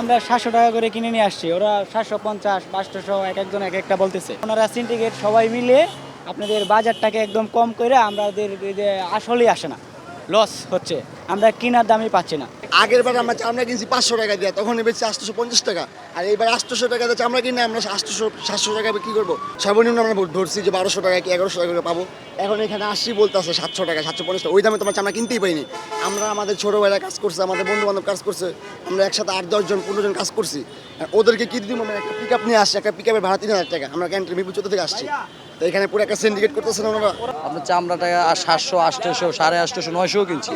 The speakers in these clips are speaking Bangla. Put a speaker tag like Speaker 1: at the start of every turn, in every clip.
Speaker 1: আমরা সাতশো টাকা করে কিনে নিয়ে আসছি। ওরা সাতশো, পঞ্চাশ, পাঁচশো, এক একজন এক একটা বলতেছে। ওনারা সিন্ডিকেট সবাই মিলে আপনাদের বাজারটাকে একদম কম করে আমাদের আসলেই আসে না। লস হচ্ছে। আমরা কেনার দামই পাচ্ছি না।
Speaker 2: আগের বার আমরা চামড়া কিনছি পাঁচশো টাকা দিয়ে তখন বেশি আটশোশো পঞ্চাশ টাকা। আর এইবার আটশোশো টাকা দিয়ে চামড়া কিনে আমরা আটশোশো সাতশো টাকা কি করব। সর্বনিম্ন আমরা ধরছি যে বারোশো টাকা কি এগারোশো টাকা করে পাবো। এখন এখানে আসছি বলতে আছে সাতশো টাকা সাতশো পঞ্চাশ টাকা। ওই দামে তোমার চামড়া কিনতেই পাইনি আমরা আমাদের ছোটো ভাইরা কাজ করছে আমাদের বন্ধু বান্ধব কাজ করছে আমরা একসাথে আট দশজন পনেরো জন কাজ করছি। ওদেরকে কি দিব? আমরা একটা পিক আপ নিয়ে আসছি একটা পিক আপের ভাড়া তিন হাজার টাকা। আমরা ক্যান্টিন মিরপুর চোদ্দ থেকে আসছি। তো এখানে পুরো একটা সিন্ডিকেট করতেছেন ওনারা।
Speaker 3: আপনার চামড়াটা আর সাতশো আটশোশো সাড়ে আটশো আটশোশো নয়শোও কিনছি।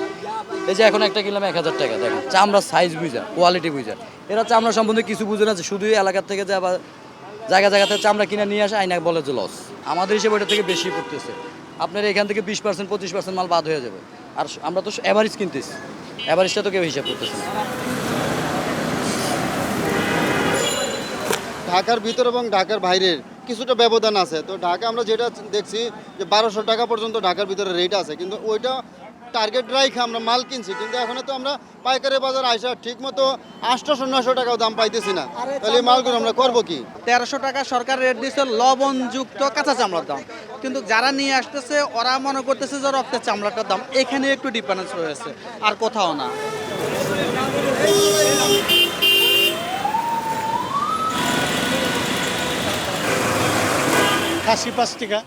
Speaker 3: এই যে এখন একটা কিনলাম এক হাজার টাকা, দেখেন চামড়ার সাইজ বুঝা কোয়ালিটি বুঝা। এরা চামড়া সম্বন্ধে কিছু বুঝে না শুধু এলাকার থেকে যে আবার জায়গা জায়গা থেকে চামড়া কিনে নিয়ে আসে, আইনা বলে যে লস আমাদের হিসেবে ওটা থেকে বেশি পড়তেছে। আপনার এখান থেকে বিশ পার্সেন্ট পঁচিশ পার্সেন্ট মাল বাদ হয়ে যাবে। আর আমরা তো অ্যাভারেজ কিনতেছি। অ্যাভারেজটা তো কেউ হিসাব করতেছে না।
Speaker 4: ঢাকার ভিতর এবং ঢাকার বাইরের কিছুটা ব্যবধান আছে। তো ঢাকা আমরা যেটা দেখছি যে বারোশো টাকা পর্যন্ত ঢাকার ভিতরে রেট আছে। কিন্তু ওইটা টার্গেট রাইখে আমরা মাল কিনছি কিন্তু এখন তো আমরা পাইকারি বাজার আইসা ঠিক মতো আটশোশো নশো টাকাও দাম পাইতেছি না। তাহলে এই মালগুলো আমরা করব কি?
Speaker 5: তেরোশো টাকা সরকার রেট দিচ্ছে লবণযুক্ত কাঁচা চামড়ার দাম। কিন্তু যারা নিয়ে আসতেছে ওরা মনে করতেছে যে রক্তের চামড়াটার দাম। এখানে একটু ডিফারেন্স রয়েছে আর কোথাও না।
Speaker 6: খাসি পাঁচ টাকা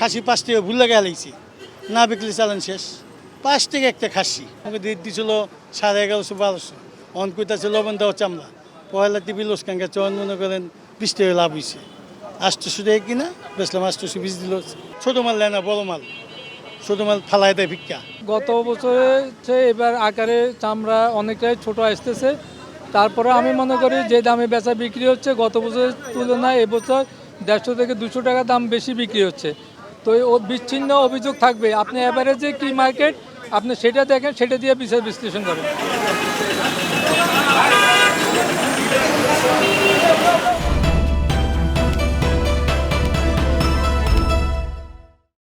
Speaker 6: খাসি পাঁচ টাকা ভুল লাগে আলাইছি না বিকলে চালান শেষ। পাঁচ টাকা একটা খাসি। আমাকে দিয়ে দিছিল সাড়ে এগারোশো বারোশো অন কইতাছে, লবণ দেওয়া চামড়া। পয়লা টিভি লোস কাঙ্কা চয়ন মনে করেন, বিশ টাকা লাভ হয়েছে আটশোশো টাকা কিনা? বেসলাম আটশোশো বিশ দিল। ছোটো মাল নেয় না, বড় মাল। ছোটো মাল ফালাই দেয় ভিক্ষা।
Speaker 7: গত বছরে চেয়ে এবার আকারে চামড়া অনেকটাই ছোট আসতেছে, তারপরে আমি মনে করি যে দামে বেচা বিক্রি হচ্ছে, গত বছরের তুলনায় এবছর দেড়শো থেকে দুশো টাকা দাম বেশি বিক্রি হচ্ছে। তো ও বিচ্ছিন্ন অভিযোগ থাকবে। আপনি অ্যাভারেজে কি মার্কেট আপনি সেটা দেখেন, সেটা দিয়ে বিচার বিশ্লেষণ করেন।